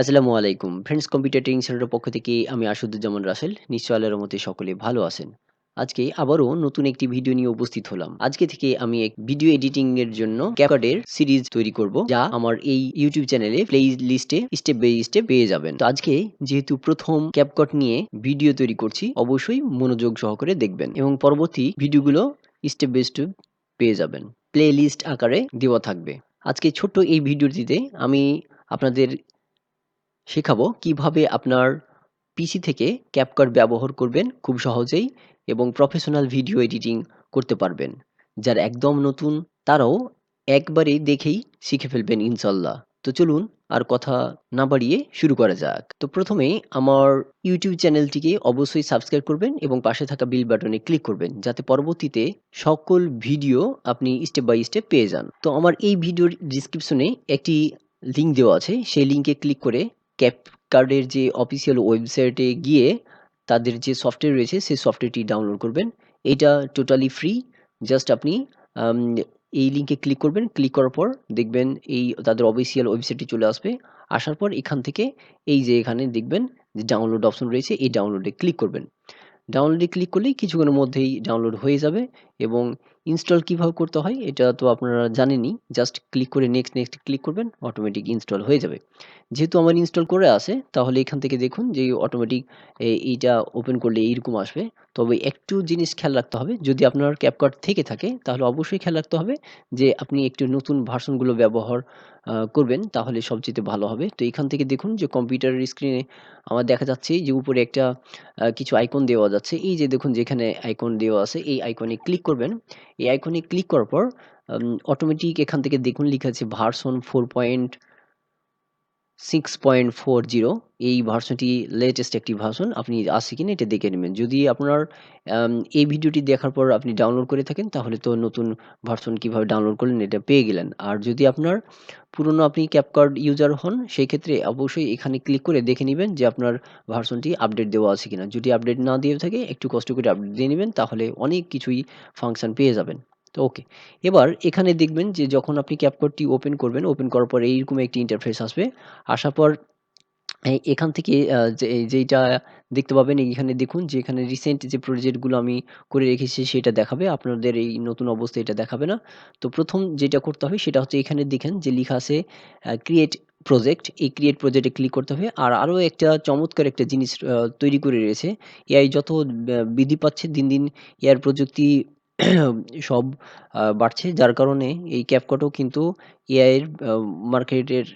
আসসালামু আলাইকুম। Friends computer training সেন্টারের পক্ষ থেকে আমি আসাদুজ্জামান রাসেল। নিশ্চয়ই আল্লাহর রহমতে সকলে ভালো আছেন। আজকে আবারও নতুন একটি ভিডিও নিয়ে উপস্থিত হলাম। আজকে থেকে আমি এক ভিডিও এডিটিং এর জন্য এর সিরিজ তৈরি করব, যা আমার এই YouTube চ্যানেলে প্লে লিস্টে স্টেপ বাই স্টেপ পেয়ে যাবেন। তো আজকে যেহেতু প্রথম CapCut নিয়ে ভিডিও তৈরি করছি, অবশ্যই মনোযোগ সহকারে দেখবেন এবং পরবর্তী ভিডিওগুলো স্টেপ বাই স্টেপ পেয়ে যাবেন। প্লে লিস্ট আকারে দেওয়া থাকবে। আজকে ছোট্ট এই ভিডিওটিতে আমি আপনাদের শেখাবো কীভাবে আপনার পিসি থেকে ক্যাপকাট ব্যবহার করবেন খুব সহজেই এবং প্রফেশনাল ভিডিও এডিটিং করতে পারবেন। যারা একদম নতুন তারাও একবারে দেখেই শিখে ফেলবেন ইনশাল্লাহ তো চলুন আর কথা না বাড়িয়ে শুরু করা যাক। তো প্রথমেই আমার ইউটিউব চ্যানেলটিকে অবশ্যই সাবস্ক্রাইব করবেন এবং পাশে থাকা বিল বাটনে ক্লিক করবেন যাতে পরবর্তীতে সকল ভিডিও আপনি স্টেপ বাই স্টেপ পেয়ে যান। তো আমার এই ভিডিওর ডিসক্রিপশনে একটি লিঙ্ক দেওয়া আছে। সেই লিঙ্কে ক্লিক করে ক্যাপকার্ডের যে অফিসিয়াল ওয়েবসাইটে গিয়ে তাদের যে সফটওয়্যার রয়েছে, সেই সফটওয়্যারটি ডাউনলোড করবেন। এটা টোটালি ফ্রি জাস্ট আপনি এই লিঙ্কে ক্লিক করবেন। ক্লিক করার পর দেখবেন এই তাদের অফিসিয়াল ওয়েবসাইটটি চলে আসবে। আসার পর এখান থেকে এই যে এখানে দেখবেন যে ডাউনলোড অপশন রয়েছে, এই ডাউনলোডে ক্লিক করবেন। ডাউনলোডে ক্লিক করলেই কিছুক্ষণের মধ্যেই ডাউনলোড হয়ে যাবে এবং ইনস্টল কীভাবে করতে হয়, এটা তো আপনারা জানেনই। জাস্ট ক্লিক করে নেক্সট নেক্সট ক্লিক করবেন অটোমেটিক ইনস্টল হয়ে যাবে। যেহেতু আমার ইনস্টল করে আছে, তাহলে এখান থেকে দেখুন যে অটোমেটিক এইটা ওপেন করলে এইরকম আসবে। তবে একটু জিনিস খেয়াল রাখতে হবে, যদি আপনার ক্যাপকাট থেকে থাকে, তাহলে অবশ্যই খেয়াল রাখতে হবে যে আপনি একটু নতুন ভার্সনগুলো ব্যবহার করবেন, তাহলে সবচেয়ে ভালো হবে। তো এখান থেকে দেখুন যে কম্পিউটারের স্ক্রিনে আমার দেখা যাচ্ছে যে উপরে একটা কিছু আইকন দেওয়া যাচ্ছে। এই যে দেখুন যেখানে আইকন দেওয়া আছে, এই আইকনে ক্লিক করবেন। এই আইকনে ক্লিক করার পর অটোমেটিক এখান থেকে দেখুন লিখা আছে version four point six point four zero এই ভার্সনটি লেটেস্ট একটি ভার্সন আপনি আছে কিনা এটা দেখে নেবেন। যদি আপনার এই ভিডিওটি দেখার পর আপনি ডাউনলোড করে থাকেন, তাহলে তো নতুন ভার্সন কীভাবে ডাউনলোড করলেন এটা পেয়ে গেলেন। আর যদি আপনার পুরনো আপনি ক্যাপকার্ড ইউজার হন, সেই ক্ষেত্রে অবশ্যই এখানে ক্লিক করে দেখে নেবেন যে আপনার ভার্সনটি আপডেট দেওয়া আছে কিনা। যদি আপডেট না দিয়ে থাকে, একটু কষ্ট করে আপডেট দিয়ে নেবেন, তাহলে অনেক কিছুই ফাংশন পেয়ে যাবেন। তো ওকে। এবার এখানে দেখবেন যে যখন আপনি ক্যাপকার্ডটি ওপেন করবেন ওপেন করার পর এইরকম একটি ইন্টারফেস আসবে। আসার পর এখান থেকে যেইটা দেখতে পাবেন এখানে দেখুন যে এখানে রিসেন্ট যে প্রজেক্টগুলো আমি করে রেখেছি সেটা দেখাবে। আপনাদের এই নতুন অবস্থায় এটা দেখাবে না। তো প্রথম যেটা করতে হবে সেটা হচ্ছে এখানে দেখেন যে লেখা আছে ক্রিয়েট প্রজেক্ট এই ক্রিয়েট প্রজেক্টে ক্লিক করতে হবে। আর আরও একটা চমৎকার একটা জিনিস তৈরি করে রয়েছে। এআই যত বৃদ্ধি পাচ্ছে, দিন দিন এআই প্রযুক্তি সব বাড়ছে। যার কারণে এই ক্যাপকাটও কিন্তু এআই এর মার্কেটের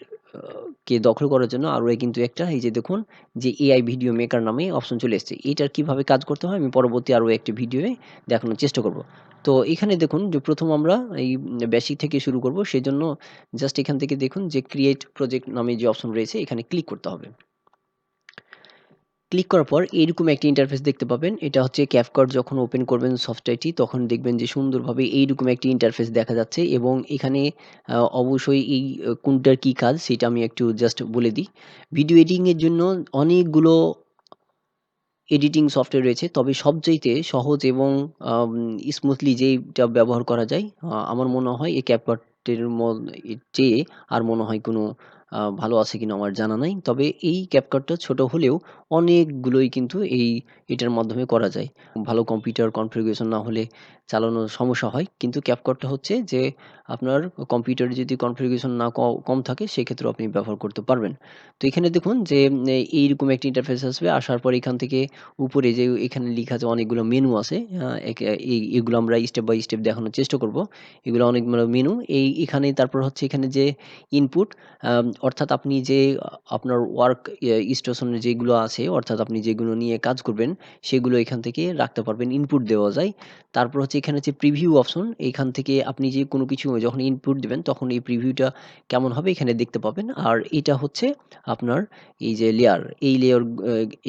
কে দখল করার জন্য আরও কিন্তু একটা, এই যে দেখুন যে এআই ভিডিও মেকার নামে অপশন চলে এসেছে। এটার কীভাবে কাজ করতে হয় আমি পরবর্তী আরও একটি ভিডিওয়ে দেখানোর চেষ্টা করব। তো এখানে দেখুন যে প্রথম আমরা এই বেসিক থেকে শুরু করব। সেজন্য জাস্ট এখান থেকে দেখুন যে ক্রিয়েট প্রজেক্ট নামে যে অপশন রয়েছে, এখানে ক্লিক করতে হবে। ক্লিক করার পর এইরকম একটি ইন্টারফেস দেখতে পাবেন। এটা হচ্ছে ক্যাপকাট যখন ওপেন করবেন সফটওয়্যারটি তখন দেখবেন যে সুন্দরভাবে এইরকম একটি ইন্টারফেস দেখা যাচ্ছে এবং এখানে অবশ্যই এই কোনটার কী কাজ সেটা আমি একটু জাস্ট বলে দিই। ভিডিও এডিটিং এর জন্য অনেকগুলো এডিটিং সফটওয়্যার রয়েছে, তবে সবচাইতে সহজ এবং স্মুথলি যেইটা ব্যবহার করা যায় আমার মনে হয় এই ক্যাপকাটের চেয়ে আর মনে হয় কোনো ভালো আছে কিনা আমার জানা নাই। তবে এই ক্যাপকাটটা ছোট হলেও অনেকগুলোই কিন্তু এই এটার মাধ্যমে করা যায়। ভালো কম্পিউটার কনফিগারেশন না হলে চালানোর সমস্যা হয়। কিন্তু ক্যাপকাটটা হচ্ছে যে, আপনার কম্পিউটারে যদি কনফিগারেশন না কম থাকে সেক্ষেত্রে আপনি ব্যবহার করতে পারবেন। তো এখানে দেখুন যে এই- এইরকম একটি ইন্টারফেস আসবে। আসার পর এখান থেকে উপরে যে, এখানে লেখা আছে অনেকগুলো মেনু আছে এগুলো আমরা স্টেপ বাই স্টেপ দেখানোর চেষ্টা করব। এগুলো অনেকগুলো মেনু এই এখানে তারপর হচ্ছে এখানে যে ইনপুট অর্থাৎ আপনি যে, আপনার ওয়ার্ক স্টেশনে যেগুলো আছে অর্থাৎ আপনি যেগুলো নিয়ে কাজ করবেন, সেগুলো এখান থেকে রাখতে পারবেন ইনপুট দেওয়া যায়। তারপর হচ্ছে এখানে হচ্ছে প্রিভিউ অপশন এখান থেকে আপনি যে কোনো কিছু যখন ইনপুট দেবেন, তখন এই প্রিভিউটা কেমন হবে এখানে দেখতে পাবেন। আর এটা হচ্ছে আপনার এই যে লেয়ার এই লেয়ার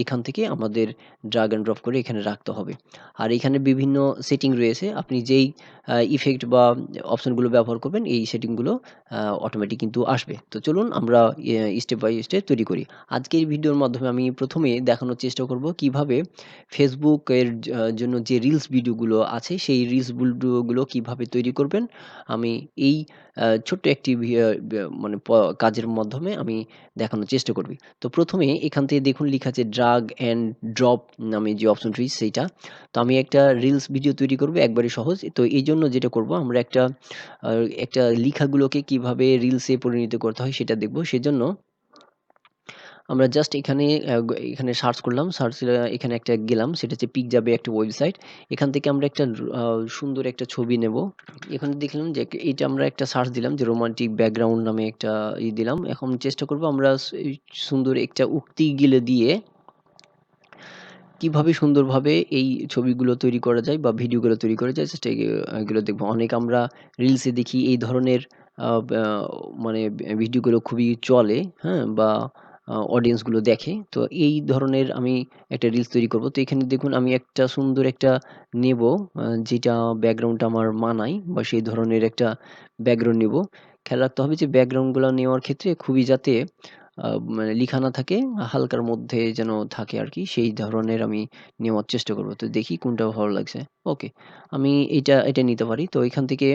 এখান থেকে আমাদের ড্রাগ অ্যান্ড ড্রপ করে এখানে রাখতে হবে। আর এখানে বিভিন্ন সেটিং রয়েছে, আপনি যেই ইফেক্ট বা অপশনগুলো ব্যবহার করবেন, এই সেটিংগুলো অটোমেটিক কিন্তু আসবে। তো চলুন আমরা স্টেপ বাই স্টেপ তৈরি করি। আজকের ভিডিওর মাধ্যমে আমি প্রথমে দেখানোর চেষ্টা করব কীভাবে ফেসবুকের জন্য যে রিলস ভিডিওগুলো আছে, সেই রিলস ভিডিওগুলো কীভাবে তৈরি করবেন আমি এই ছোট্ট একটি মানে কাজের মাধ্যমে আমি দেখানোর চেষ্টা করবি। তো প্রথমে এখান থেকে দেখুন লিখা আছে ড্রাগ অ্যান্ড ড্রপ নামে যে অপশনটি সেইটা। তো আমি একটা রিলস ভিডিও তৈরি করব, একবারে সহজ। তো এই জন্য যেটা করব, আমরা একটা একটা লিখাগুলোকে কীভাবে রিলসে পরিণত করতে হয় সেটা দেখব। সেজন্য আমরা জাস্ট এখানে এখানে সার্চ করলাম। সার্চ এখানে একটা গেলাম। সেটা হচ্ছে পিক পিকজাবে একটা ওয়েবসাইট। এখান থেকে আমরা একটা সুন্দর একটা ছবি নেব। এখানে দেখলাম যে এটা আমরা একটা সার্চ দিলাম যে রোমান্টিক ব্যাকগ্রাউন্ড নামে একটা ই দিলাম। এখন চেষ্টা করব আমরা সুন্দর একটা উক্তি গিলে দিয়ে কীভাবে সুন্দরভাবে এই ছবিগুলো তৈরি করা যায় বা ভিডিওগুলো তৈরি করা যায় জাস্ট এ এগুলো দেখব অনেক আমরা রিলসে দেখি এই ধরনের মানে ভিডিওগুলো খুবই চলে, হ্যাঁ? বা আ অডিয়েন্সগুলো দেখে। তো এই ধরনের আমি একটা রিলস তৈরি করব। তো এখানে দেখুন আমি একটা সুন্দর একটা নেব যেটা ব্যাকগ্রাউন্ডটা আমার মানায় বা সেই ধরনের একটা ব্যাকগ্রাউন্ড নেব। খেয়াল রাখতে হবে যে ব্যাকগ্রাউন্ডগুলা নেওয়ার ক্ষেত্রে খুবই যাতে মানে লিখা না থাকে, হালকার মধ্যে যেন থাকে আর কি সেই ধরনের আমি নেওয়ার চেষ্টা করব। তো দেখি কোনটা ভালো লাগছে। ওকে। আমি এটা এটা নিতে পারি। তো এখান থেকে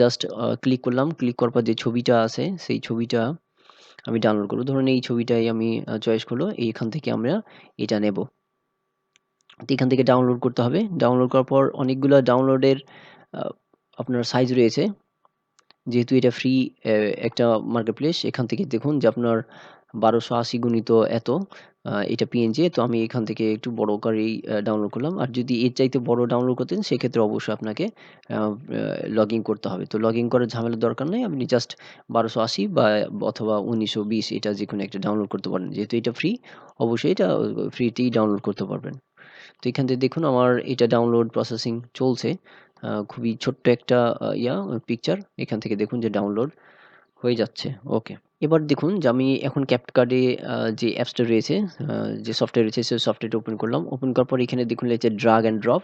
জাস্ট ক্লিক করলাম। ক্লিক করার পর যে ছবিটা আছে সেই ছবিটা আমি ডাউনলোড করব। ধরুন এই ছবিটাই আমি চয়েস করল। এইখান থেকে আমরা এটা নেব। তো এখান থেকে ডাউনলোড করতে হবে। ডাউনলোড করার পর অনেকগুলো ডাউনলোডের আপনার সাইজ রয়েছে। যেহেতু এটা ফ্রি একটা মার্কেট প্লেস এখান থেকে দেখুন যে আপনার ১২৮০ গুণিত এত এটা পিএনজি তো আমি এখান থেকে একটু বড় আকারেই, আ ডাউনলোড করলাম। আর যদি এর চাইতে বড় ডাউনলোড করতেন, সেক্ষেত্রে অবশ্যই আপনাকে লগ লগইন করতে হবে। তো লগ ইন করার ঝামেলার দরকার নাই। আপনি জাস্ট ১২৮০ বা, অথবা ১৯২০ এটা যেকোনো একটা ডাউনলোড করতে পারেন। যেহেতু এটা ফ্রি অবশ্যই এটা ফ্রিতেই ডাউনলোড করতে পারবেন। তো এখান থেকে দেখুন, আমার এটা ডাউনলোড প্রসেসিং চলছে। খুবই ছোট্ট একটা ইয়া পিকচার। এখান থেকে দেখুন যে ডাউনলোড হয়ে যাচ্ছে। ওকে। এবার দেখুন যে আমি এখন আ যে অ্যাপসটা রয়েছে, যে সফটওয়্যার রয়েছে সেই সফটওয়্যারটা ওপেন করলাম। ওপেন করার পর এখানে দেখুন লেগেছে ড্রাগ অ্যান্ড ড্রপ।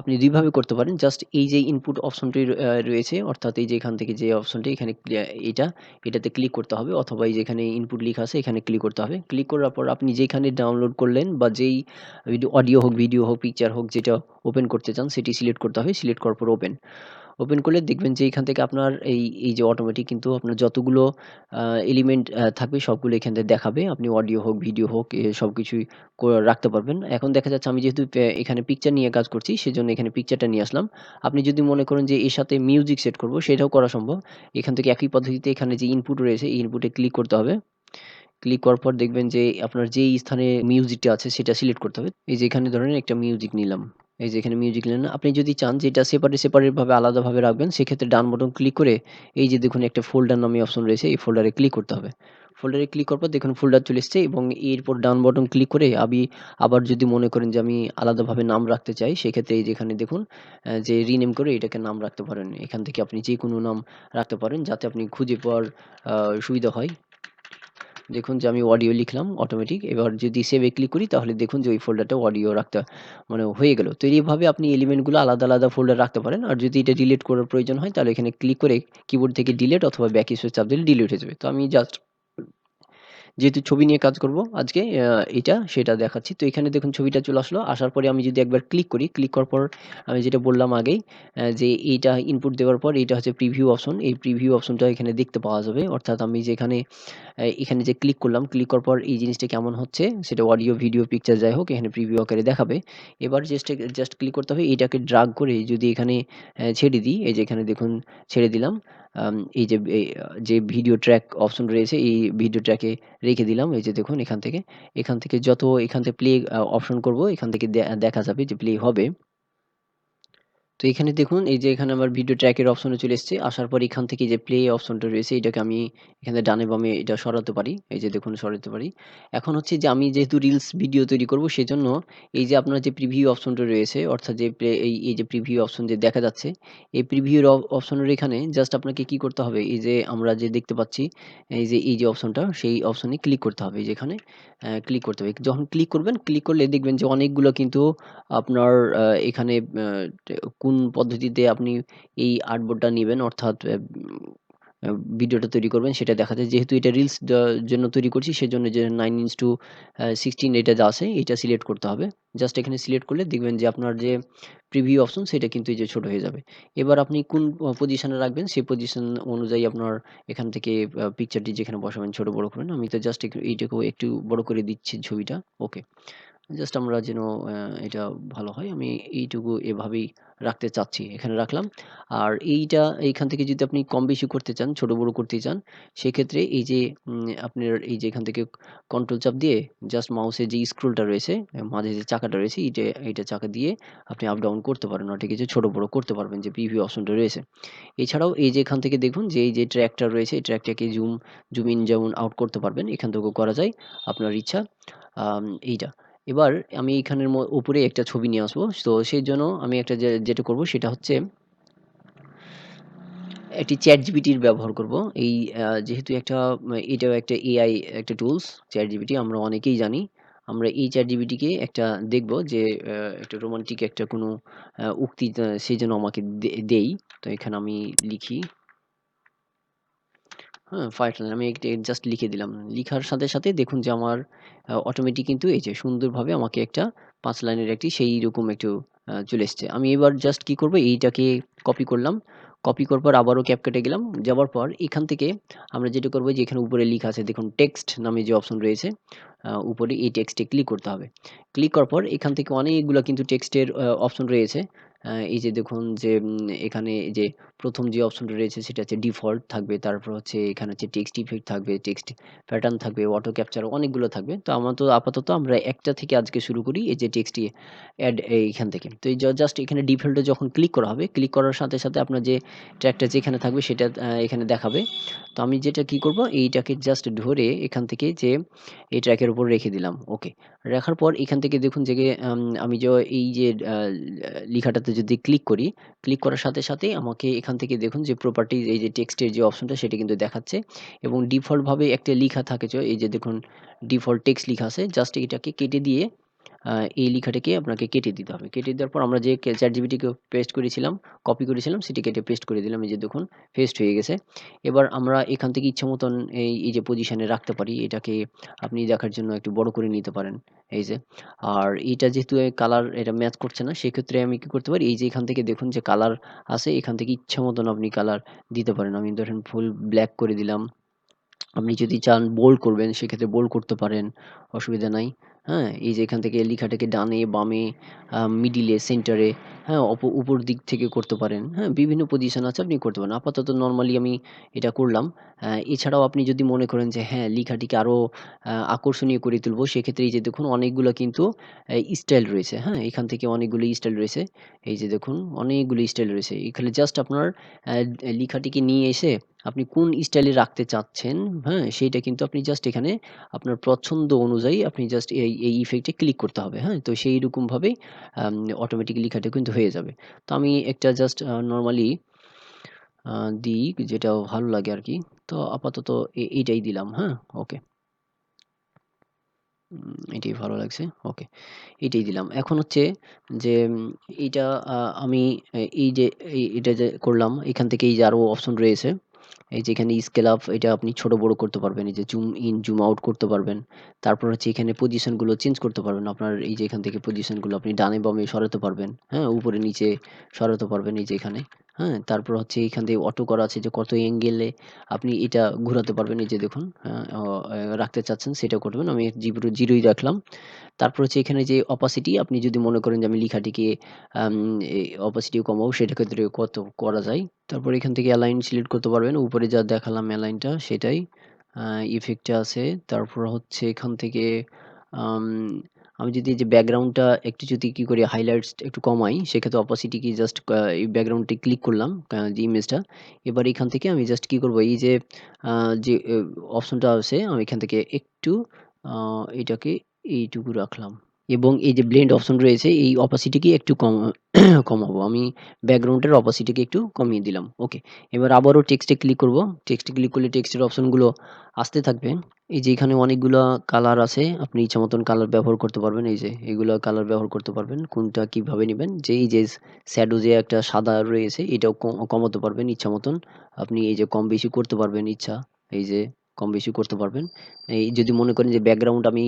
আপনি ২ ভাবে করতে পারেন। জাস্ট এই যে ইনপুট অপশনটি রয়েছে অর্থাৎ এই যে এখান থেকে যে অপশনটি এখানে ক্লিয়া এইটা, এটাতে ক্লিক করতে হবে অথবা এই যেখানে ইনপুট লিখা আছে এখানে ক্লিক করতে হবে। ক্লিক করার পর আপনি যেখানে ডাউনলোড করলেন বা যেই অডিও হোক, ভিডিও হোক, পিকচার হোক যেটা ওপেন করতে চান সেটি সিলেক্ট করতে হবে। সিলেক্ট করার পর ওপেন। ওপেন করলে দেখবেন যে এখান থেকে আপনার এই, এই যে অটোমেটিক কিন্তু আপনার যতগুলো এলিমেন্ট থাকবে সবগুলো এখান থেকে দেখাবে। আপনি অডিও হোক, ভিডিও হোক এ সবকিছুই ক রাখতে পারবেন। এখন দেখা যাচ্ছে আমি যেহেতু এখানে পিকচার নিয়ে কাজ করছি সেজন্য এখানে পিকচারটা নিয়ে আসলাম। আপনি যদি মনে করেন যে এর সাথে মিউজিক সেট করব সেটাও করা সম্ভব। এখান থেকে একই পদ্ধতিতে এখানে যে ইনপুট রয়েছে এই ইনপুটে ক্লিক করতে হবে। ক্লিক করার পর দেখবেন যে আপনার যেই স্থানে মিউজিকটা আছে সেটা সিলেক্ট করতে হবে। এই যে এখানে ধরেন একটা মিউজিক নিলাম। এই যে এখানে মিউজিক নিলেন। আপনি যদি চান যে এটা সেপারেট, সেপারেট ভাবে আলাদাভাবে রাখবেন সেক্ষেত্রে ডান বাটন ক্লিক করে এই যে দেখুন একটা ফোল্ডার নামে অপশন রয়েছে এই ফোল্ডারে ক্লিক করতে হবে। ফোল্ডারে ক্লিক করার পর দেখুন ফোল্ডার চলে এসছে এবং এরপর ডান বাটন ক্লিক করে আমি আবার যদি মনে করেন যে আমি আলাদাভাবে নাম রাখতে চাই সেক্ষেত্রে এই যে এখানে দেখুন যে রিনেম করে এটাকে নাম রাখতে পারেন। এখান থেকে আপনি যে কোনো নাম রাখতে পারেন যাতে আপনি খুঁজে পাওয়ার সুবিধা হয়। দেখুন যে আমি অডিও লিখলাম অটোমেটিক। এবার যদি সেভে ক্লিক করি তাহলে দেখুন যে ওই ফোল্ডারটা অডিও রাখতে মানে হয়ে গেল। তো এইভাবে আপনি এলিমেন্টগুলো আলাদা, আলাদা ফোল্ডার রাখতে পারেন। আর যদি এটা ডিলিট করার প্রয়োজন হয় তাহলে এখানে ক্লিক করে কিবোর্ড থেকে ডিলিট অথবা ব্যাক স্পেস চাপ দিলে ডিলিট হয়ে যাবে। তো আমি জাস্ট যেহেতু ছবি নিয়ে কাজ করব আজকে এটা সেটা দেখাচ্ছি। তো এখানে দেখুন ছবিটা চলে আসলো। আসার পরে আমি যদি একবার ক্লিক করি, ক্লিক করার পর আমি যেটা বললাম আগেই যে এইটা ইনপুট দেওয়ার পর এটা হচ্ছে প্রিভিউ অপশন। এই প্রিভিউ অপশনটা এখানে দেখতে পাওয়া যাবে। অর্থাৎ আমি যেখানে এখানে যে ক্লিক করলাম, ক্লিক করার পর এই জিনিসটা কেমন হচ্ছে সেটা অডিও, ভিডিও, পিকচার যাই হোক এখানে প্রিভিউ আকারে দেখাবে। এবার জাস্ট জাস্ট ক্লিক করতে হবে এইটাকে ড্রাগ করে যদি এখানে ছেড়ে দিই, এই যে এখানে দেখুন ছেড়ে দিলাম। এই যে যে ভিডিও ট্র্যাক অপশন রয়েছে, এই ভিডিও ট্র্যাকে রেখে দিলাম। এই যে দেখুন, এখান থেকে। এখান থেকে যত, এখান থেকে প্লে অপশন করব, এখান থেকে দেখা যাবে যে প্লে হবে। তো এখানে দেখুন এই যে এখানে আমার ভিডিও ট্র্যাকের অপশনে চলে এসছে। আসার পর এখান থেকে যে প্লে অপশনটা রয়েছে এটাকে আমি এখানে ডানে বামে এটা সরাতে পারি। এই যে দেখুন সরাতে পারি। এখন হচ্ছে যে আমি যেহেতু রিলস ভিডিও তৈরি করব সেজন্য এই যে আপনার যে প্রিভিউ অপশনটা রয়েছে অর্থাৎ যে এই, এই যে প্রিভিউ অপশন যে দেখা যাচ্ছে এই প্রিভিউর অপশনের এখানে জাস্ট আপনাকে কি করতে হবে এই যে আমরা যে দেখতে পাচ্ছি এই যে এই যে অপশনটা সেই অপশনে ক্লিক করতে হবে। এই যে এখানে ক্লিক করতে হবে। যখন ক্লিক করবেন ক্লিক করলে দেখবেন যে অনেকগুলো কিন্তু আপনার এখানে কোন পদ্ধতিতে আপনি এই আর্টবোর্ডটা নিবেন, অর্থাৎ ভিডিওটা তৈরি করবেন সেটা দেখাতে যেহেতু এটা রিলস জন্য তৈরি করছি, সেজন্য যে নাইন ইঞ্চ টু সিক্সটিন এটা যা আছে, এটা সিলেক্ট করতে হবে। জাস্ট এখানে সিলেক্ট করলে দেখবেন যে আপনার যে প্রিভিউ অপশন সেটা কিন্তু এই যে ছোট হয়ে যাবে। এবার আপনি কোন পজিশানে রাখবেন, সেই পজিশন অনুযায়ী আপনার এখান থেকে পিকচারটি যেখানে বসাবেন, ছোট বড় করবেন। আমি তো জাস্ট এইটাকেও একটু বড় করে দিচ্ছি ছবিটা। ওকে। জাস্ট আমরা যেন এটা ভালো হয়। আমি এইটুকু এভাবেই রাখতে চাচ্ছি। এখানে রাখলাম। আর এইটা এইখান থেকে যদি আপনি কম বেশি করতে চান, ছোট বড় করতে চান, সেক্ষেত্রে এই যে আপনার এই যে এখান থেকে কন্ট্রোল চাপ দিয়ে জাস্ট মাউসের যে স্ক্রলটা রয়েছে, মাঝে যে চাকাটা রয়েছে এইটা এইটা চাকা দিয়ে আপনি আপ ডাউন করতে পারেন। ওটাকে যে ছোট বড় করতে পারবেন যে প্রিভিউ অপশনটা রয়েছে। এছাড়াও এই যে এখান থেকে দেখুন যে এই যে ট্র্যাকটা রয়েছে এই ট্র্যাকটাকে জুম জুম ইন যেমন আউট করতে পারবেন। এখান থেকেও করা যায় আপনার ইচ্ছা। এইটা। এবার আমি এইখানের ম, উপরে একটা ছবি নিয়ে আসব। তো সেই জন্য আমি একটা যেটা করব সেটা হচ্ছে একটি চ্যাট জিবিটির ব্যবহার করব। এই যেহেতু একটা এটাও একটা এআই, একটা টুলস চ্যাট জিবিটি আমরা অনেকেই জানি। আমরা এই চ্যাট কে একটা দেখব যে একটা রোমান্টিক একটা কোনো উক্তি সেই জন্য আমাকে দেই। তো এখানে আমি লিখি হ্যাঁ, লাইন আমি একটি জাস্ট লিখে দিলাম। লিখার সাথে, সাথে দেখুন যে আমার অটোমেটিক কিন্তু এই যে সুন্দরভাবে আমাকে একটা পাঁচ লাইনের একটি সেই রকম একটু চলে এসছে। আমি এবার জাস্ট কি করব এইটাকে কপি করলাম। কপি করার পর আবারও CapCut কেটে গেলাম। যাওয়ার পর এখান থেকে আমরা যেটা করব যে এখানে উপরে লিখা আছে দেখুন টেক্সট নামে যে অপশন রয়েছে উপরে এই টেক্সটে ক্লিক করতে হবে। ক্লিক করার পর এখান থেকে অনেকগুলা কিন্তু টেক্সটের অপশন রয়েছে। এই যে দেখুন যে এখানে যে ১ম যে অপশনটা রয়েছে সেটা হচ্ছে ডিফল্ট থাকবে। তারপর হচ্ছে এখানে হচ্ছে টেক্সট ইফেক্ট থাকবে, টেক্সট প্যাটার্ন থাকবে, অটো ক্যাপচার অনেকগুলো থাকবে। তো আমার তো আপাতত আমরা একটা থেকে আজকে শুরু করি এই যে টেক্সটি এড এইখান থেকে। তো এই জাস্ট এখানে ডিফল্টে যখন ক্লিক করা হবে, ক্লিক করার সাথে, সাথে আপনার যে ট্র্যাকটা যেখানে থাকবে সেটা এখানে দেখাবে। তো আমি যেটা কি করব এইটাকে জাস্ট ধরে এখান থেকে যে এই ট্র্যাকের উপর রেখে দিলাম। ওকে। রাখার পর এখান থেকে দেখুন যে আমি য এই যে লিখাটাতে যদি ক্লিক করি, ক্লিক করার সাথে, সাথেই আমাকে এখান থেকে দেখুন যে প্রপার্টিজ এই যে টেক্সটের যে অপশনটা সেটা কিন্তু দেখাচ্ছে এবং ডিফল্টভাবে একটা লিখা থাকে এই যে দেখুন ডিফল্ট টেক্সট লিখা আছে। জাস্ট এটাকে কেটে দিয়ে এই লিখাটাকে আপনাকে কেটে দিতে হবে। কেটে দেওয়ার পর আমরা যে কে ChatGPT কে পেস্ট করেছিলাম, কপি করেছিলাম সেটি কেটে পেস্ট করে দিলাম। এই যে দেখুন পেস্ট হয়ে গেছে। এবার আমরা এখান থেকে ইচ্ছা মতন এই, এই যে পজিশনে রাখতে পারি। এটাকে আপনি দেখার জন্য একটু বড় করে নিতে পারেন। এই যে। আর এটা যেহেতু কালার এটা ম্যাচ করছে না সেক্ষেত্রে আমি কি করতে পারি এই যে এখান থেকে দেখুন যে কালার আছে এখান থেকে ইচ্ছা মতন আপনি কালার দিতে পারেন। আমি ধরেন ফুল ব্লাক করে দিলাম। আপনি যদি চান বোল্ড করবেন সেক্ষেত্রে বোল্ড করতে পারেন। অসুবিধা নাই। হ্যাঁ? এই যে এখান থেকে লিখাটাকে ডানে, বামে, মিডিলে, সেন্টারে, হ্যাঁ? অপ উপর দিক থেকে করতে পারেন। হ্যাঁ? বিভিন্ন পজিশন আছে আপনি করতে পারেন। আপাতত নরমালি আমি এটা করলাম। এছাড়াও আপনি যদি মনে করেন যে হ্যাঁ, লেখাটিকে আরও আ আকর্ষণীয় করে তুলবো সেক্ষেত্রে এই যে দেখুন অনেকগুলা কিন্তু স্টাইল রয়েছে। হ্যাঁ? এখান থেকে অনেকগুলো স্টাইল রয়েছে। এই যে দেখুন অনেকগুলো স্টাইল রয়েছে। এখানে জাস্ট আপনার লিখাটিকে নিয়ে এসে আপনি কোন স্টাইলে রাখতে চাচ্ছেন, হ্যাঁ? সেইটা কিন্তু আপনি জাস্ট এখানে আপনার পছন্দ অনুযায়ী আপনি জাস্ট এই, এই ইফেক্টে ক্লিক করতে হবে। হ্যাঁ? তো সেইরকমভাবেই আম অটোমেটিক লিখাটা কিন্তু হয়ে যাবে। তো আমি একটা জাস্ট নরমালি দিই যেটা ভালো লাগে আর কি তো আপাতত এইটাই দিলাম। হ্যাঁ? ওকে। এটাই ভালো লাগছে। ওকে। এটাই দিলাম। এখন হচ্ছে যে এইটা আমি এই যে এটা যে করলাম এখান থেকে এই যে আরও অপশন রয়েছে। এই যে এখানে স্কেল আপ এটা আপনি ছোট বড় করতে পারবেন। এই যে জুম ইন, জুম আউট করতে পারবেন। তারপর হচ্ছে এখানে পজিশনগুলো চেঞ্জ করতে পারবেন। আপনার এই যে এখান থেকে পজিশনগুলো আপনি ডানে বামে সরাতে পারবেন। হ্যাঁ? উপরে নিচে সরাতে পারবেন এই যে এখানে। হ্যাঁ? তারপর হচ্ছে এখান থেকে অটো করা আছে যে কত অ্যাঙ্গেলে আপনি এটা ঘুরাতে পারবেন। এই যে দেখুন হ্যাঁ, রাখতে চাচ্ছেন সেটা করবেন। আমি জিরো জিরোই রাখলাম। তারপর হচ্ছে এখানে যে অপাসিটি আপনি যদি মনে করেন যে আমি লিখাটিকে আম এ অপাসিটি কমাবো সেটা ক্ষেত্রে কত করা যায়। তারপর এখান থেকে অ্যালাইন সিলেক্ট করতে পারবেন। উপরে যা দেখালাম অ্যালাইনটা সেটাই। আ ইফেক্টে আছে। তারপর হচ্ছে এখান থেকে আমি যদি যে ব্যাকগ্রাউন্ডটা একটু যদি কী করি হাইলাইটস একটু কমাই, সেক্ষেত্রে অপাসিটি কি জাস্ট এই ব্যাকগ্রাউন্ডটি ক্লিক করলাম যে ইমেজটা। এবার এখান থেকে আমি জাস্ট কি করব, এই যে যে অপশনটা আছে, আমি এখান থেকে একটু এটাকে এইটুকু রাখলাম। এবং এই যে ব্লেন্ড অপশন রয়েছে, এই অপাসিটিকে একটু কম, কমাবো। আমি ব্যাকগ্রাউন্ডের অপাসিটিকে একটু কমিয়ে দিলাম। ওকে এবার আবারও টেক্সটে ক্লিক করব। টেক্সটে ক্লিক করলে টেক্সটের অপশনগুলো আসতে থাকবে। এই যে এখানে অনেকগুলা কালার আছে, আপনি ইচ্ছা মতন কালার ব্যবহার করতে পারবেন। এই যে এগুলো কালার ব্যবহার করতে পারবেন। কোনটা কীভাবে নেবেন? যে এই যে শ্যাডো যে একটা সাদা রয়েছে, এটাও কম- কমাতে পারবেন। ইচ্ছা মতন আপনি এই যে কম বেশি করতে পারবেন ইচ্ছা। এই যে কম বেশি করতে পারবেন। এই যদি মনে করেন যে ব্যাকগ্রাউন্ড আমি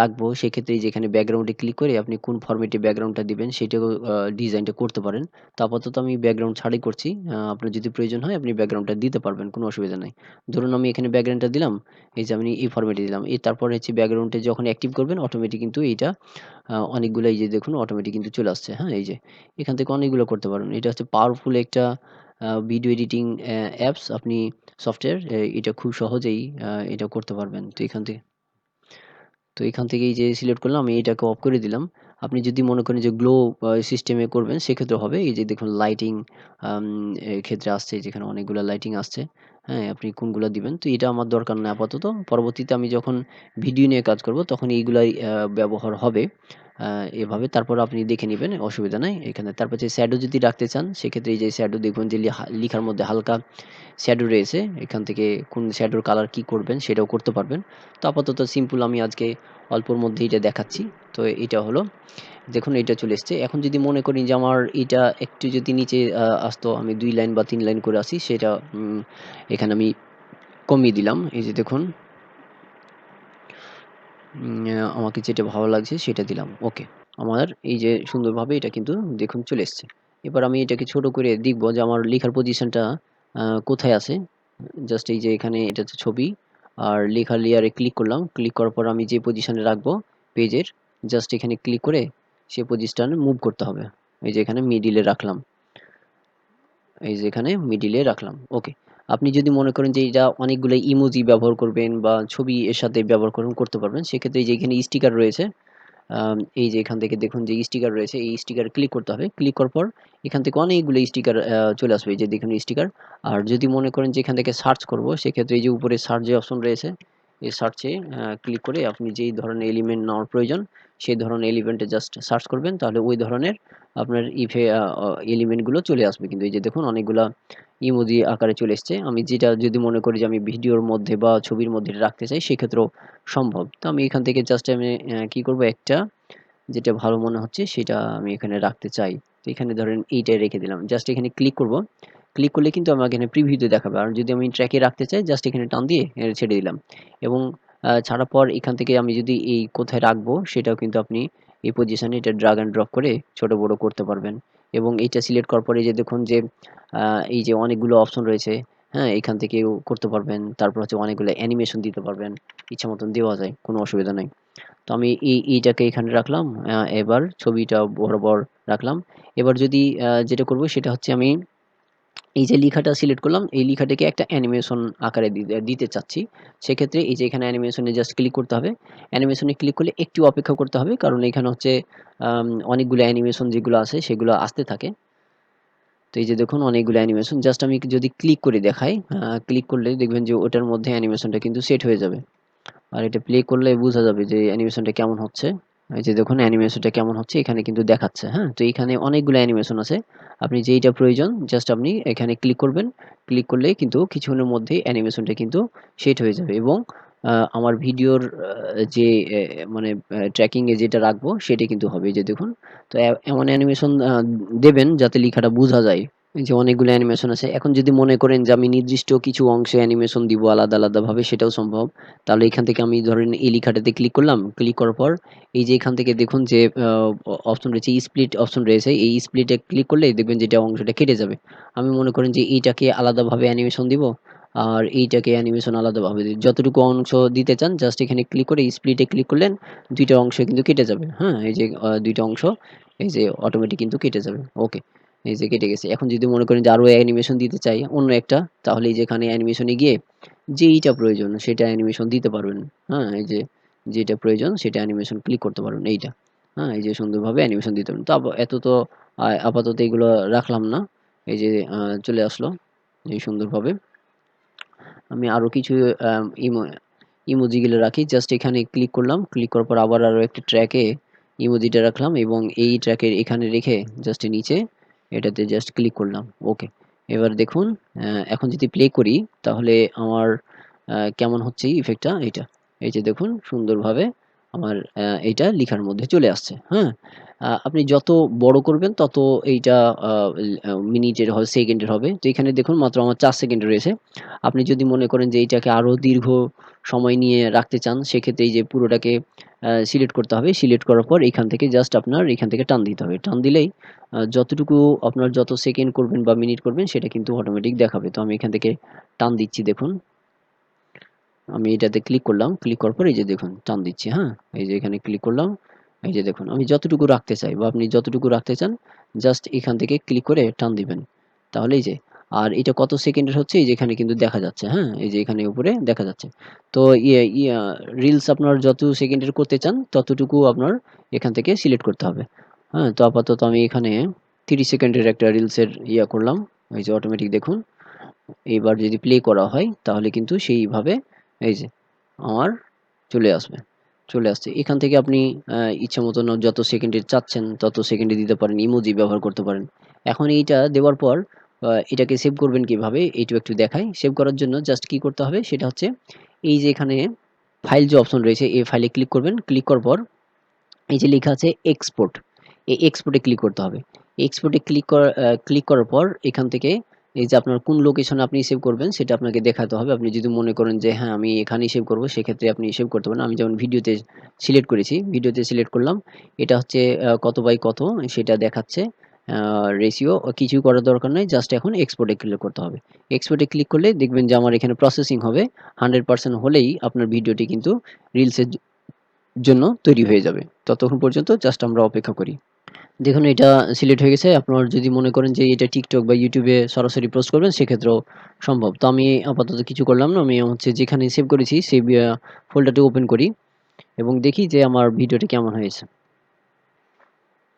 রাখব, সেক্ষেত্রে এই যে এখানে ব্যাকগ্রাউন্ডে ক্লিক করে আপনি কোন ফরম্যাটে ব্যাকগ্রাউন্ডটা দিবেন সেটাও ডিজাইনটা করতে পারেন। তো আপাতত আমি ব্যাকগ্রাউন্ড ছাড়াই করছি। আপনার যদি প্রয়োজন হয় আপনি ব্যাকগ্রাউন্ডটা দিতে পারবেন, কোনো অসুবিধা নাই। ধরুন আমি এখানে ব্যাকগ্রাউন্ডটা দিলাম, এই যে আমি এই ফরম্যাটে দিলাম, এই তারপর হচ্ছে ব্যাকগ্রাউন্ডে যখন অ্যাক্টিভ করবেন অটোমেটিক কিন্তু এইটা অনেকগুলো এই যে দেখুন অটোমেটিক কিন্তু চলে আসছে। হ্যাঁ এই যে এখান থেকে অনেকগুলো করতে পারবেন এটা হচ্ছে পাওয়ারফুল একটা ভিডিও এডিটিং অ্যাপস আপনি সফটওয়্যার এটা খুব সহজেই এটা করতে পারবেন। তো এখান থেকে, তো এখান থেকে এই যে সিলেক্ট করলাম, আমি এটাকে অফ করে দিলাম। আপনি যদি মনে করেন যে গ্লো সিস্টেমে করবেন, সেক্ষেত্রে হবে। এই যে দেখুন লাইটিং ক্ষেত্রে আসছে যেখানে অনেকগুলো লাইটিং আসছে। হ্যাঁ আপনি কোনগুলো দিবেন? তো এটা আমার দরকার নেই আপাতত। পরবর্তীতে আমি যখন ভিডিও নিয়ে কাজ করব, তখন এইগুলাই ব্যবহার হবে। এভাবে তারপর আপনি দেখে নেবেন, অসুবিধা নাই। এখানে তারপর যে শ্যাডো যদি রাখতে চান, সেক্ষেত্রে এই যে শ্যাডো দেখবেন যে লিখার মধ্যে হালকা শ্যাডো রয়েছে। এখান থেকে কোন শ্যাডোর কালার কি করবেন, সেটাও করতে পারবেন। তো আপাতত সিম্পল আমি আজকে অল্পর মধ্যে এটা দেখাচ্ছি। তো এটা হলো, দেখুন এটা চলে এসছে। এখন যদি মনে করি যে আমার এটা একটু যদি নিচে আসতো, আমি দুই লাইন বা তিন লাইন করে আসি, সেটা এখানে আমি কমিয়ে দিলাম। এই যে দেখুন আমাকে যেটা ভালো লাগছে সেটা দিলাম। ওকে আমার এই যে সুন্দরভাবে এটা কিন্তু দেখুন চলে এসছে। এবার আমি এটাকে ছোট করে দেখব যে আমার লেখার পজিশনটা কোথায় আছে। জাস্ট এই যে এখানে এটা ছবি। আর লেখার লেয়ারে ক্লিক করলাম। ক্লিক করার পর আমি যে পজিশনে রাখব পেজের জাস্ট এখানে ক্লিক করে সে পজিশনে মুভ করতে হবে। এই যে এখানে মিডিলে রাখলাম। এই যে এখানে মিডিলে রাখলাম। ওকে আপনি যদি মনে করেন যে এটা অনেকগুলো ইমোজি ব্যবহার করবেন বা ছবি এর সাথে ব্যবহার করবেন করতে পারবেন। সেক্ষেত্রে যে এখানে স্টিকার রয়েছে এই যে এখান থেকে দেখুন যে স্টিকার রয়েছে, এই স্টিকার ক্লিক করতে হবে। ক্লিক করার পর এখান থেকে অনেকগুলো স্টিকার চলে আসবে যে দেখুন স্টিকার আর যদি মনে করেন যে এখান থেকে সার্চ করব, সেক্ষেত্রে এই যে উপরে সার্চ যে অপশন রয়েছে, এই সার্চে ক্লিক করে আপনি যেই ধরনের এলিমেন্ট নেওয়ার প্রয়োজন সেই ধরনের এলিমেন্টে জাস্ট সার্চ করবেন, তাহলে ওই ধরনের আপনার ইফে এলিমেন্টগুলো চলে আসবে। কিন্তু এই যে দেখুন অনেকগুলা ইমোজি আকারে চলে এসছে। আমি যেটা যদি মনে করি যে আমি ভিডিওর মধ্যে বা ছবির মধ্যে রাখতে চাই, সেক্ষেত্রেও সম্ভব। তো আমি এখান থেকে জাস্ট আমি কি করব একটা, যেটা ভালো মনে হচ্ছে সেটা আমি এখানে রাখতে চাই। তো এখানে ধরেন এইটাই রেখে দিলাম। জাস্ট এখানে ক্লিক করব। ক্লিক করলে কিন্তু আমাকে এখানে প্রিভিউতে দেখাবে। আর যদি আমি ট্র্যাকে রাখতে চাই জাস্ট এখানে টান দিয়ে ছেড়ে দিলাম। এবং ছাড়ার পর এখান থেকে আমি যদি এই কোথায় রাখব, সেটাও কিন্তু আপনি এই পজিশনে এটা ড্রাগ অ্যান্ড ড্রপ করে ছোট বড় করতে পারবেন। এবং এইটা সিলেক্ট করার পরে যে দেখুন যে এই যে অনেকগুলো অপশন রয়েছে হ্যাঁ এখান থেকেও করতে পারবেন। তারপর হচ্ছে অনেকগুলো অ্যানিমেশন দিতে পারবেন। ইচ্ছা মতন দেওয়া যায়, কোনো অসুবিধা নেই। তো আমি এই, এইটাকে এখানে রাখলাম এবার ছবিটা বরাবর রাখলাম। এবার যদি যেটা করব সেটা হচ্ছে আমি এই যে লেখাটা সিলেক্ট করলাম, এই লেখাটাকে একটা অ্যানিমেশন আকারে দিতে চাচ্ছি। সেক্ষেত্রে এই যে এখানে অ্যানিমেশনে জাস্ট ক্লিক করতে হবে। অ্যানিমেশনে ক্লিক করলে একটু অপেক্ষা করতে হবে, কারণ এখানে হচ্ছে অনেকগুলো অ্যানিমেশন যেগুলো আছে সেগুলো আসতে থাকে। তো এই যে দেখুন, অনেকগুলো অ্যানিমেশন জাস্ট আমি যদি ক্লিক করে দেখাই ক্লিক করলে দেখবেন যে ওটার মধ্যে অ্যানিমেশনটা কিন্তু সেট হয়ে যাবে। আর এটা প্লে করলে বোঝা যাবে যে অ্যানিমেশনটা কেমন হচ্ছে। এই যে দেখুন অ্যানিমেশনটা কেমন হচ্ছে, এখানে কিন্তু দেখাচ্ছে হ্যাঁ? তো এখানে অনেকগুলো অ্যানিমেশন আছে। আপনি যেইটা প্রয়োজন জাস্ট আপনি এখানে ক্লিক করবেন। ক্লিক করলে কিন্তু কিছুক্ষণের মধ্যে অ্যানিমেশনটা কিন্তু সেট হয়ে যাবে এবং আমার ভিডিওর যে মানে ট্র্যাকিং এ যেটা রাখব, সেটা কিন্তু হবে। যে দেখুন, তো এমন অ্যানিমেশন দেবেন যাতে লেখাটা বোঝা যায়। এই যে অনেকগুলো অ্যানিমেশন আছে। এখন যদি মনে করেন যে আমি নির্দিষ্ট কিছু অংশে অ্যানিমেশন দিব আলাদা আলাদা ভাবে, সেটাও সম্ভব। তাহলে এখান থেকে আমি ধরেন এই লেখাটাতে ক্লিক করলাম। ক্লিক করার পর এই যে এখান থেকে দেখুন যে অপশন রয়েছে স্প্লিট অপশন রয়েছে। এই স্প্লিটে ক্লিক করলে দেখবেন যেটা অংশটা কেটে যাবে। আমি মনে করেন যে এইটাকে আলাদাভাবে অ্যানিমেশন দিব আর এইটাকে অ্যানিমেশন আলাদাভাবে যতটুকু অংশ দিতে চান জাস্ট এখানে ক্লিক করে স্প্লিটে ক্লিক করলেন দুইটা অংশ কিন্তু কেটে যাবে। হ্যাঁ এই যে দুইটা অংশ, এই যে অটোমেটিক কিন্তু কেটে যাবে। ওকে এই যে কেটে গেছে। এখন যদি মনে করেন যে আরও অ্যানিমেশন দিতে চাই, অন্য একটা তাহলে এই যে এখানে অ্যানিমেশনে গিয়ে যেইটা প্রয়োজন সেটা অ্যানিমেশন দিতে পারবেন। হ্যাঁ এই যে যেটা প্রয়োজন সেটা অ্যানিমেশন ক্লিক করতে পারবেন এইটা। হ্যাঁ এই যে সুন্দরভাবে অ্যানিমেশন দিতে পারবেন। তো এত তো আপাতত এগুলো রাখলাম না। এই যে চলে আসলো এই সুন্দরভাবে। আমি আরও কিছু ইমো ইমোজিগুলো রাখি। জাস্ট এখানে ক্লিক করলাম। ক্লিক করার পর আবার আরও একটা ট্র্যাকে ইমোজিটা রাখলাম এবং এই ট্র্যাকের এখানে রেখে জাস্ট নিচে এটাতে জাস্ট ক্লিক করলাম ওকে এবার দেখুন এখন যদি প্লে করি, তাহলে আমার কেমন হচ্ছে ইফেক্টটা এটা এই যে দেখুন, সুন্দরভাবে আমার এইটা লিখার মধ্যে চলে আসছে হ্যাঁ? আপনি যত বড় করবেন, তত এইটা মিনিটের হবে সেকেন্ডের হবে। তো এখানে দেখুন, মাত্র আমার চার সেকেন্ড রয়েছে। আপনি যদি মনে করেন যে এইটাকে আরও দীর্ঘ সময় নিয়ে রাখতে চান, সেক্ষেত্রে এই যে পুরোটাকে সিলেক্ট করতে হবে। সিলেক্ট করার পর এখান থেকে জাস্ট আপনার এখান থেকে টান দিতে হবে। টান দিলেই যতটুকু আপনার যত সেকেন্ড করবেন বা মিনিট করবেন, সেটা কিন্তু অটোমেটিক দেখাবে। তো আমি এখান থেকে টান দিচ্ছি, দেখুন। আমি এটাতে ক্লিক করলাম। ক্লিক করার পর এই যে দেখুন, টান দিচ্ছি হ্যাঁ? এই যে এখানে ক্লিক করলাম। এই যে দেখুন, আমি যতটুকু রাখতে চাই বা আপনি যতটুকু রাখতে চান জাস্ট এখান থেকে ক্লিক করে টান দিবেন। তাহলে এই যে আর এটা কত সেকেন্ডের হচ্ছে? এই যে এখানে কিন্তু দেখা যাচ্ছে হ্যাঁ? এই যে এখানে উপরে দেখা যাচ্ছে। তো ইয়ে রিলস আপনার যত সেকেন্ডের করতে চান, ততটুকু আপনার এখান থেকে সিলেক্ট করতে হবে। হ্যাঁ তো আপাতত আমি এখানে তিরিশ সেকেন্ডের একটা রিলসের ইয়া করলাম। এই যে অটোমেটিক দেখুন। এবার যদি প্লে করা হয়, তাহলে কিন্তু সেইভাবে এই যে আমার চলে আসবে। চলে আসছে। এখান থেকে আপনি ইচ্ছা মতন যত সেকেন্ডে চাচ্ছেন, তত সেকেন্ডে দিতে পারেন ইমোজি ব্যবহার করতে পারেন। এখন এইটা দেওয়ার পর এটাকে সেভ করবেন কীভাবে? এইটু একটু দেখাই। সেভ করার জন্য জাস্ট কি করতে হবে? সেটা হচ্ছে এই যে এখানে ফাইল যে অপশন রয়েছে, এই ফাইলে ক্লিক করবেন। ক্লিক করার পর এই যে লেখা আছে এক্সপোর্ট এই এক্সপোর্টে ক্লিক করতে হবে। এক্সপোর্টে ক্লিক করা ক্লিক করার পর এখান থেকে এই যে আপনার কোন লোকেশনে আপনি সেভ করবেন, সেটা আপনাকে দেখাতে হবে। আপনি যদি মনে করেন যে হ্যাঁ আমি এখানেই সেভ করব, সেক্ষেত্রে আপনি সেভ করতে পারেন। আমি যেমন ভিডিওতে সিলেক্ট করেছি, ভিডিওতে সিলেক্ট করলাম। এটা হচ্ছে কত বাই কত? সেটা দেখাচ্ছে। রেশিও কিছুই করার দরকার নেই জাস্ট এখন এক্সপোর্টে ক্লিক করতে হবে। এক্সপোর্টে ক্লিক করলে দেখবেন যে আমার এখানে প্রসেসিং হবে হান্ড্রেড পার্সেন্ট হলেই আপনার ভিডিওটি কিন্তু রিলসের জন্য তৈরি হয়ে যাবে। ততক্ষণ পর্যন্ত জাস্ট আমরা অপেক্ষা করি। দেখুন, এটা সিলেক্ট হয়ে গেছে। আপনার যদি মনে করেন যে এটা টিকটক বা ইউটিউবে সরাসরি পোস্ট করবেন, সেক্ষেত্রেও সম্ভব। তো আমি আপাতত কিছু করলাম না, আমি হচ্ছে যেখানে সেভ করেছি, সেই ফোল্ডারটি ওপেন করি এবং দেখি যে আমার ভিডিওটি কেমন হয়েছে।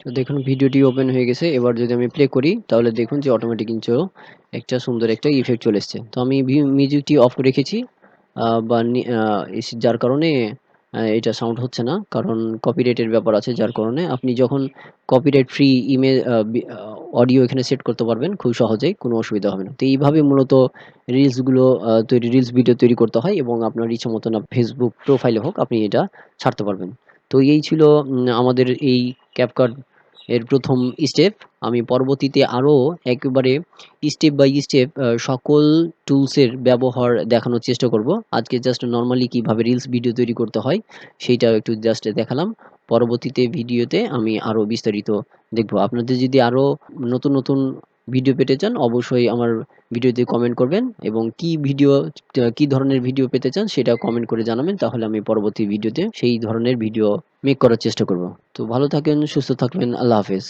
তো দেখুন, ভিডিওটি ওপেন হয়ে গেছে। এবার যদি আমি প্লে করি, তাহলে দেখুন যে অটোমেটিক কিন্তু একটা সুন্দর একটা ইফেক্ট চলে এসছে। তো আমি মিউজিকটি অফ রেখেছি। বা নি- যার কারণে এটা সাউন্ড হচ্ছে না। কারণ কপিরাইটের ব্যাপার আছে, যার কারণে আপনি যখন কপিরাইট ফ্রি ইমেজ অডিও এখানে সেট করতে পারবেন, খুব সহজেই কোনো অসুবিধা হবে না। তো এইভাবে মূলত রিলসগুলো তৈরি রিলস ভিডিও তৈরি করতে হয় এবং আপনার ইচ্ছে মতন ফেসবুক প্রোফাইলে হোক, আপনি এটা ছাড়তে পারবেন। তো এই ছিল আমাদের এই ক্যাপকাট এর প্রথম স্টেপ আমি পরবর্তীতে আরও একেবারে স্টেপ বাই স্টেপ সকল টুলসের ব্যবহার দেখানোর চেষ্টা করব। আজকে জাস্ট নর্মালি কীভাবে রিলস ভিডিও তৈরি করতে হয় সেইটাও একটু জাস্ট দেখালাম। পরবর্তীতে ভিডিওতে আমি আরও বিস্তারিত দেখব। আপনাদের যদি আরও নতুন নতুন ভিডিও পেতে চান, অবশ্যই আমার ভিডিওতে কমেন্ট করবেন এবং কি ভিডিও কি ধরনের ভিডিও পেতে চান সেটা কমেন্ট করে জানাবেন, তাহলে আমি পরবর্তী ভিডিওতে সেই ধরনের ভিডিও মেক করার চেষ্টা করব। তো ভালো থাকেন, সুস্থ থাকবেন, আল্লাহ হাফেজ।